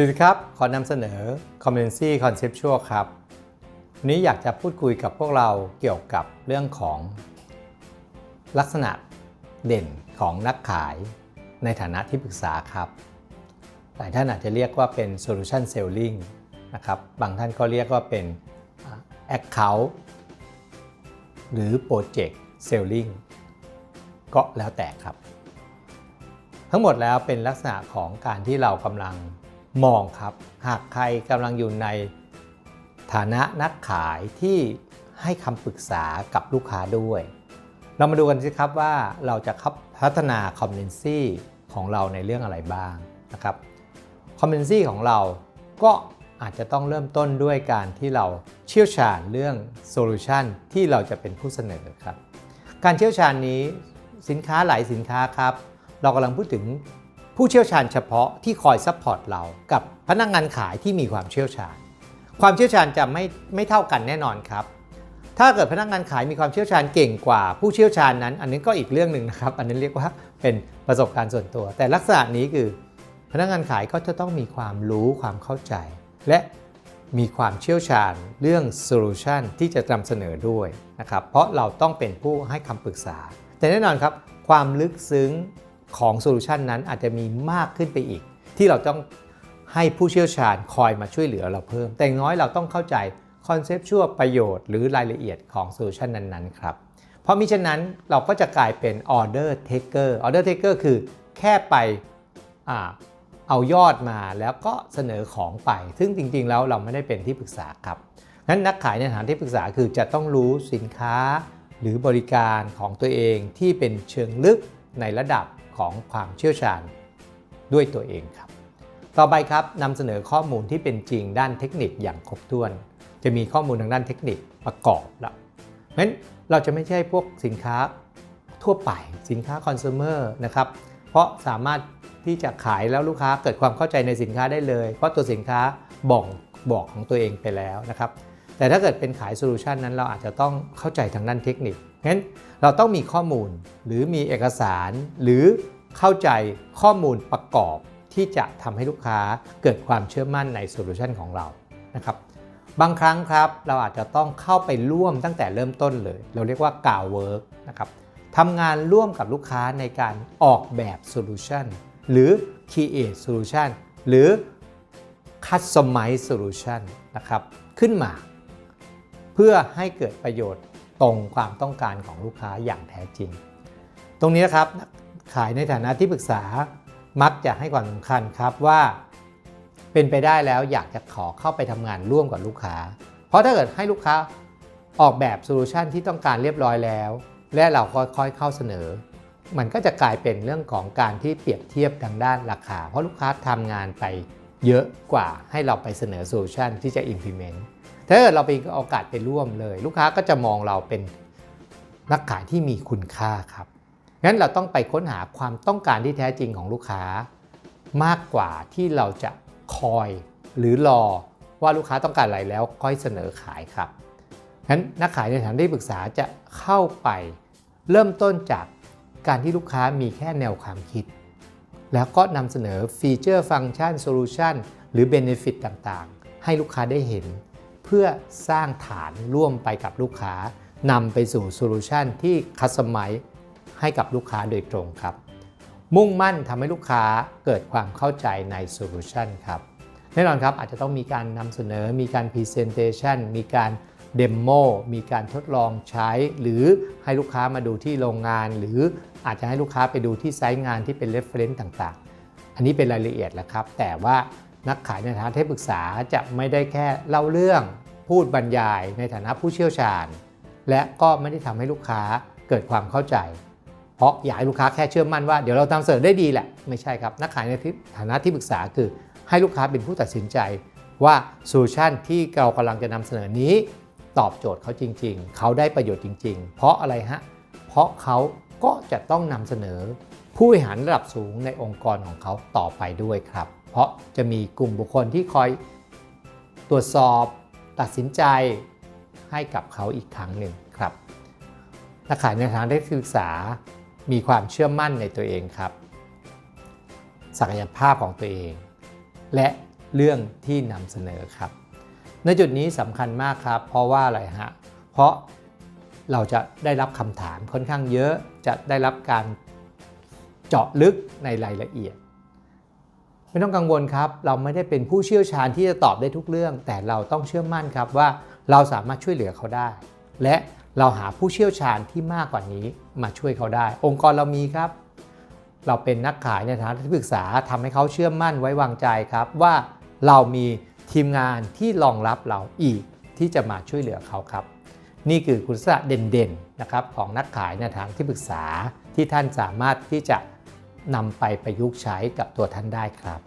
สวัสดีครับ ขอนำเสนอ Competency Conceptual ครับ วันนี้อยากจะพูดคุยกับพวกเราเกี่ยวกับเรื่องของลักษณะเด่นของนักขายในฐานะที่ปรึกษาครับ หลายท่านอาจจะเรียกว่าเป็น Solution Selling นะครับ บางท่านก็เรียกว่าเป็นอ่า Account หรือ Project Selling ก็แล้วแต่ครับ ทั้งหมดแล้วเป็นลักษณะของการที่เรากำลัง มองครับ หากใครกำลังอยู่ในฐานะนักขายที่ให้คำปรึกษากับลูกค้าด้วย เรามาดูกันสิครับว่าเราจะพัฒนา competency ของเราในเรื่องอะไรบ้างนะครับ competency ของเราก็อาจจะต้องเริ่มต้นด้วยการที่เราเชี่ยวชาญเรื่อง solution ที่เราจะเป็นผู้เสนอครับ การเชี่ยวชาญนี้สินค้าหลายสินค้าครับ เรากำลังพูดถึง ผู้เชี่ยวชาญเฉพาะที่คอยซัพพอร์ตเรากับพนักงานขายที่มีความเชี่ยวชาญ ความเชี่ยวชาญจะไม่ไม่เท่ากันแน่นอนครับ ถ้าเกิดพนักงานขายมีความเชี่ยวชาญเก่งกว่าผู้เชี่ยวชาญนั้น อันนี้ก็อีกเรื่องหนึ่งนะครับ อันนั้นเรียกว่าเป็นประสบการณ์ส่วนตัว แต่ลักษณะนี้คือ พนักงานขายก็จะต้องมีความรู้ความเข้าใจ และมีความเชี่ยวชาญเรื่องโซลูชันที่จะนำเสนอด้วยนะครับเพราะเราต้องเป็นผู้ให้คำปรึกษา แต่แน่นอนครับ ความลึกซึ้ง ของโซลูชันนั้นอาจจะมีมากขึ้นไปอีก ที่เราต้องให้ผู้เชี่ยวชาญคอยมาช่วยเหลือเราเพิ่ม แต่น้อยเราต้องเข้าใจคอนเซปต์ชั่วประโยชน์หรือรายละเอียดของโซลูชันนั้นๆครับ เพราะมิฉะนั้นเราก็จะกลายเป็น order taker order taker คือแค่ไปอเอายอดมาแล้วก็เสนอของไป ซึ่งจริงๆแล้วเราไม่ได้เป็นที่ปรึกษาครับนั้นนักขายในฐานะที่ปรึกษาคือจะต้องรู้สินค้าหรือบริการของตัวเองที่เป็นเชิงลึกในระดับ ของความเชี่ยวชาญด้วยตัวเองครับ ต่อไปครับนำเสนอข้อมูลที่เป็นจริงด้านเทคนิคอย่างครบถ้วน จะมีข้อมูลทางด้านเทคนิคประกอบละเพราะฉะนั้นเราจะไม่ใช่พวกสินค้าทั่วไปสินค้าคอน sumer นะครับ เพราะสามารถที่จะขายแล้วลูกค้าเกิดความเข้าใจในสินค้าได้เลย เพราะตัวสินค้าบอกบอกของตัวเองไปแล้วนะครับแต่ถ้าเกิดเป็นขายโซลูชันนั้นเราอาจจะต้องเข้าใจทางด้านเทคนิคงั้นเราต้องมีข้อมูลหรือมีเอกสารหรือ เข้าใจข้อมูลประกอบที่จะทำให้ลูกค้าเกิดความเชื่อมั่นในโซลูชันของเรานะครับบางครั้งครับเราอาจจะต้องเข้าไปร่วมตั้งแต่เริ่มต้นเลย เราเรียกว่ากาวเวิร์กนะครับทำงานร่วมกับลูกค้าในการออกแบบโซลูชันหรือ create solution หรือ customize solution นะครับขึ้นมา เพื่อให้เกิดประโยชน์ตรงความต้องการของลูกค้าอย่างแท้จริง ตรงนี้นะครับ ขายในฐานะที่ปรึกษามักจะให้ความสำคัญครับว่า เป็นไปได้แล้วอยากจะขอเข้าไปทำงานร่วมกับลูกค้า เพราะถ้าเกิดให้ลูกค้าออกแบบโซลูชันที่ต้องการเรียบร้อยแล้ว และเราค่อยๆเข้าเสนอ มันก็จะกลายเป็นเรื่องของการที่เปรียบเทียบทางด้านราคา เพราะลูกค้าทำงานไปเยอะกว่าให้เราไปเสนอโซลูชันที่จะ implement ถ้าเกิดเราไปโอกาสไปร่วมเลย ลูกค้าก็จะมองเราเป็นนักขายที่มีคุณค่าครับ งั้นเราต้องไปค้นหาความต้องการที่แท้จริงของลูกค้ามากกว่าที่เราจะคอยหรือรอว่าลูกค้าต้องการอะไรแล้วค่อยเสนอขายครับงั้นนักขายในฐานะที่ปรึกษาจะเข้าไปเริ่มต้นจากการที่ลูกค้ามีแค่แนวความคิด แล้วก็นำเสนอฟีเจอร์ฟังก์ชันโซลูชันหรือเบนฟิตต่างๆ ให้ลูกค้าได้เห็น เพื่อสร้างฐานร่วมไปกับลูกค้านำไปสู่โซลูชันที่คัสตอมไมซ์ ให้กับลูกค้าโดยตรงครับ มุ่งมั่นทำให้ลูกค้าเกิดความเข้าใจในโซลูชันครับแน่นอนครับอาจจะต้องมีการนำเสนอมีการ Presentation มีการเดโมมีการทดลองใช้ หรือให้ลูกค้ามาดูที่โรงงาน หรืออาจจะให้ลูกค้าไปดูที่ไซต์งานที่เป็น Reference ต่างๆ อันนี้เป็นรายละเอียดแหละครับ แต่ว่านักขายในฐานะที่ปรึกษาจะไม่ได้แค่เล่าเรื่องพูดบรรยายในฐานะผู้เชี่ยวชาญ และก็ไม่ได้ทำให้ลูกค้าเกิดความเข้าใจ เพราะอยากให้ลูกค้าแค่เชื่อมั่นว่าเดี๋ยวเราทำเสนอได้ดีแหละ ไม่ใช่ครับ นักขายในฐานะที่ปรึกษาคือให้ลูกค้าเป็นผู้ตัดสินใจว่าโซลูชันที่เรากำลังจะนำเสนอนี้ ตอบโจทย์เขาจริง ๆ เขาได้ประโยชน์จริง ๆ เพราะอะไรฮะ เพราะเขาก็จะต้องนำเสนอ ผู้บริหารระดับสูงในองค์กรของเขาต่อไปด้วยครับ เพราะจะมีกลุ่มบุคคลที่คอยตรวจสอบตัดสินใจให้กับเขาอีกครั้งหนึ่งครับนักขายในทางได้ศึกษา มีความเชื่อมั่นในตัวเองครับ ศักยภาพของตัวเอง และเรื่องที่นำเสนอครับ ในจุดนี้สำคัญมากครับ เพราะว่าอะไรฮะ เพราะเราจะได้รับคำถามค่อนข้างเยอะ จะได้รับการเจาะลึกในรายละเอียด ไม่ต้องกังวลครับ เราไม่ได้เป็นผู้เชี่ยวชาญที่จะตอบได้ทุกเรื่อง แต่เราต้องเชื่อมั่นครับว่าเราสามารถช่วยเหลือเขาได้ และ เราหาผู้เชี่ยวชาญที่มากกว่านี้มาช่วยเขาได้ องค์กรเรามีครับ เราเป็นนักขายในฐานะที่ปรึกษาทำให้เขาเชื่อมั่นไว้วางใจครับ ว่าเรามีทีมงานที่รองรับเราอีกที่จะมาช่วยเหลือเขาครับ นี่คือคุณลักษณะเด่นๆนะครับของนักขายในทางที่ปรึกษาที่ท่านสามารถที่จะนำไปประยุกต์ใช้กับตัวท่านได้ครับ